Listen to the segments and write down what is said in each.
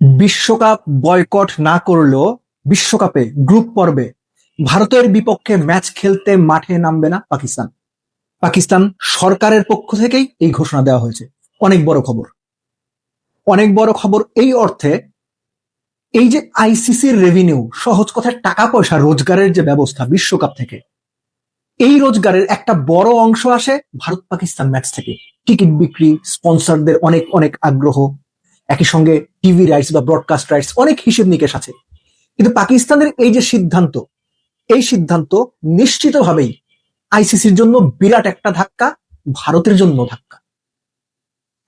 বিশ্বকাপ বয়কট না করলেও বিশ্বকাপে গ্রুপ পর্বে ভারতের বিপক্ষে ম্যাচ খেলতে মাঠে নামবে না পাকিস্তান। পাকিস্তান সরকারের পক্ষ থেকেই এই ঘোষণা দেওয়া হয়েছে। অনেক বড় খবর। অনেক বড় খবর এই অর্থে এই যে আইসিসির রেভিনিউ সহজ কথায় টাকা পয়সা, রোজগারের যে ব্যবস্থা বিশ্বকাপ থেকে, এই রোজগারের একটা বড় অংশ আসে ভারত পাকিস্তান ম্যাচ থেকে। টিকিট বিক্রি, স্পন্সরদের অনেক অনেক আগ্রহ একই সঙ্গে টিভি রাইটস বা ব্রডকাস্ট রাইটস অনেক হিসেব নিকেশ আছে। কিন্তু পাকিস্তানের এই যে সিদ্ধান্ত, এই সিদ্ধান্ত নিশ্চিতভাবেই আইসিসির জন্য বিরাট একটা ধাক্কা, ভারতের জন্য ধাক্কা।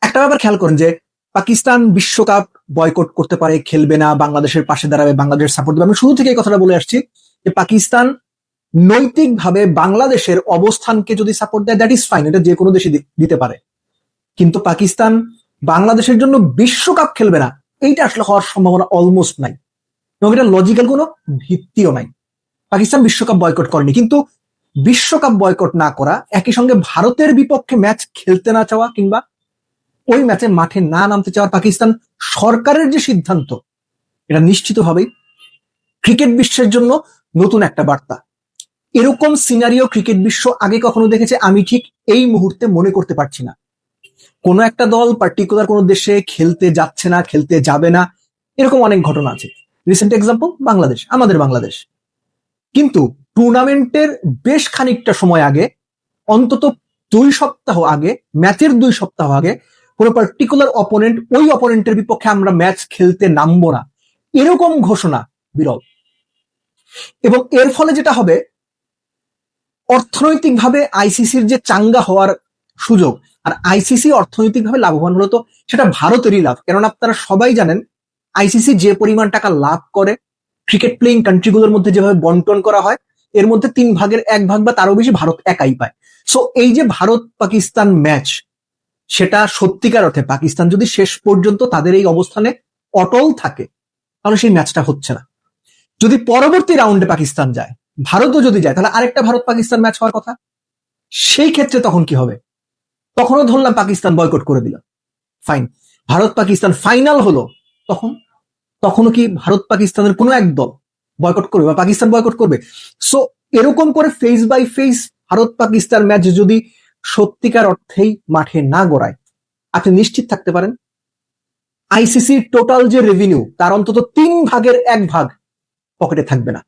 একটা ব্যাপার খেয়াল করেন যে পাকিস্তান বিশ্বকাপ বয়কট করতে পারে, খেলবে না, বাংলাদেশের পাশে দাঁড়াবে বাংলাদেশ সাপোর্ট দেবে। আমি শুরু থেকে এই কথাটা বলে আসছি যে পাকিস্তান নৈতিকভাবে বাংলাদেশের অবস্থানকে যদি সাপোর্ট দেয় দ্যাট ইজ ফাইন এটা যে কোনো দেশে দিতে পারে। কিন্তু পাকিস্তান বাংলাদেশের জন্য বিশ্বকাপ খেলবে না। এইটা আসলে হওয়ার সম্ভাবনা অলমোস্ট নাই। এবং এটা লজিক্যাল কোনো ভিত্তিও নাই। পাকিস্তান বিশ্বকাপ বয়কট করেনি। কিন্তু বিশ্বকাপ বয়কট না করা, একই সঙ্গে ভারতের বিপক্ষে ম্যাচ খেলতে না চাওয়া কিংবা ওই ম্যাচে মাঠে না নামতে চাওয়ার পাকিস্তান সরকারের যে সিদ্ধান্ত, এটা নিশ্চিত নিশ্চিতভাবেই ক্রিকেট বিশ্বের জন্য নতুন একটা বার্তা। এরকম সিনারিও ক্রিকেট বিশ্ব আগে কখনো দেখেছে, আমি ঠিক এই মুহূর্তে মনে করতে পারছি না। কোনো একটা দল পার্টিকুলার কোনো দেশে খেলতে যাচ্ছে না, খেলতে যাবে না, এরকম অনেক ঘটনা আছে। রিসেন্ট এক্সাম্পল বাংলাদেশ, আমাদের বাংলাদেশ। কিন্তু টুর্নামেন্টের বেশ খানিকটা সময় আগে, অন্তত দুই সপ্তাহ আগে ম্যাচের দুই সপ্তাহ আগে, কোনো পার্টিকুলার অপোনেন্ট ওই অপোনেন্টের বিপক্ষে আমরা ম্যাচ খেলতে নামবো না। এরকম ঘোষণা বিরল। এবং এর ফলে যেটা হবে, অর্থনৈতিকভাবে আইসিসির যে চাঙ্গা হওয়ার সুযোগ। আর আইসিসি অর্থনৈতিকভাবে লাভবান হলো তো সেটা ভারতেরই লাভ। কেননা আপনারা সবাই জানেন আইসিসি যে পরিমাণ টাকা লাভ করে ক্রিকেট প্লেইং কান্ট্রিগুলোর মধ্যে যেভাবে বন্টন করা হয়, এর মধ্যে তিন ভাগের এক ভাগ বা তারও বেশি ভারত একাই পায়। সো এই যে ভারত পাকিস্তান ম্যাচ সেটা সত্যিকার অর্থে পাকিস্তান যদি শেষ পর্যন্ত তাদের এই অবস্থানে অটল থাকে, তাহলে সেই ম্যাচটা হচ্ছে না। যদি পরবর্তী রাউন্ডে পাকিস্তান যায়, ভারতও যদি যায়, তাহলে আরেকটা ভারত পাকিস্তান ম্যাচ হওয়ার কথা। সেই ক্ষেত্রে তখন কি হবে? তখনও ধরলাম পাকিস্তান বয়কট করে দিল। ফাইন ভারত পাকিস্তান ফাইনাল হলো, তখন, তখনও কি ভারত পাকিস্তানের কোনো এক দল বয়কট করবে বা পাকিস্তান বয়কট করবে? সো এরকম করে face by face Bharat Pakistan match যদি সত্যিকার অর্থেই মাঠে না গড়ায়, আপনি নিশ্চিত থাকতে পারেন? আইসিসির টোটাল যে রেভিনিউ তার অন্তত তিন ভাগের এক ভাগ পকেটে থাকবে না।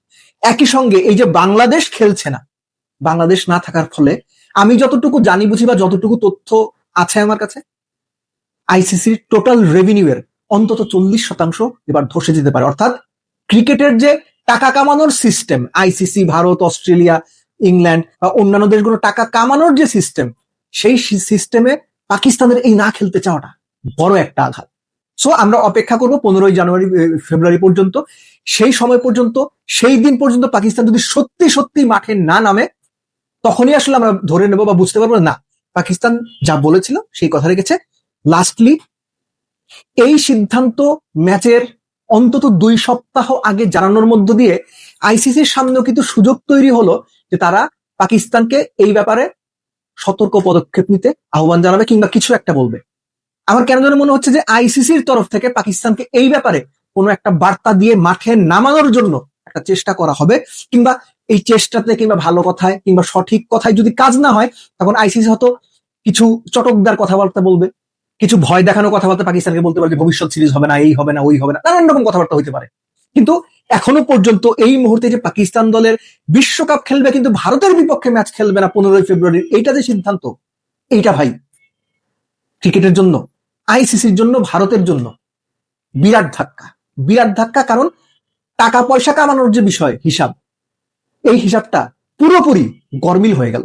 একই সঙ্গে এই যে বাংলাদেশ খেলছে না, বাংলাদেশ না থাকার ফলে আমি যতটুকু জানি বুঝি বা যতটুকু তথ্য আছে আমার কাছে আইসিসির টোটাল রেভিনিউ এর অন্তত চল্লিশ শতাংশ এবার ধসে যেতে পারে। অর্থাৎ ক্রিকেটের যে টাকা কামানোর system ICC Bharat, Australia, England বা অন্যান্য দেশগুলো টাকা কামানোর যে সিস্টেম সেই সিস্টেমে পাকিস্তানের এই না খেলতে চাওয়াটা বড় একটা আঘাত। সো আমরা অপেক্ষা করব পনেরোই জানুয়ারি ফেব্রুয়ারি পর্যন্ত। সেই সময় পর্যন্ত, সেই দিন পর্যন্ত পাকিস্তান যদি সত্যি সত্যি মাঠে না নামে তখনই আসলে আমরা ধরে নেব বা বুঝতে পারব না, পাকিস্তান যা বলেছিল সেই কথা রেখেছে। লাস্টলি এই সিদ্ধান্ত ম্যাচের অন্তত দুই সপ্তাহ আগে জানানোর মধ্য দিয়ে আইসিসির সামনেও কিন্তু সুযোগ তৈরি হলো যে তারা পাকিস্তানকে এই ব্যাপারে সতর্ক পদক্ষেপ নিতে আহ্বান জানাবে কিংবা কিছু একটা বলবে। আমার কেন যেন মনে হচ্ছে যে আইসিসির তরফ থেকে পাকিস্তানকে এই ব্যাপারে কোনো একটা বার্তা দিয়ে মাঠে নামানোর জন্য একটা চেষ্টা করা হবে কিংবা এই চেষ্টাতে কিংবা ভালো কথায় কিংবা সঠিক কথায় যদি কাজ না হয়, তখন আইসিসি হয়তো কিছু চটকদার কথাবার্তা বলবে, কিছু ভয় দেখানো কথাবার্তা পাকিস্তানকে বলতে পারে যে ভবিষ্যৎ সিরিজ হবে না, এই হবে না, ওই হবে না নানান রকম কথাবার্তা হইতে পারে। কিন্তু এখনও পর্যন্ত এই মুহূর্তে যে পাকিস্তান দলের বিশ্বকাপ খেলবে, কিন্তু ভারতের বিপক্ষে ম্যাচ খেলবে না পনেরোই ফেব্রুয়ারি এইটা যে সিদ্ধান্ত, এইটা ভাই, ক্রিকেটের জন্য আইসিসির জন্য, ভারতের জন্য বিরাট ধাক্কা। বিরাট ধাক্কা কারণ টাকা পয়সা কামানোর যে বিষয়, হিসাব এই হিসাবটা পুরোপুরি গরমিল হয়ে গেল।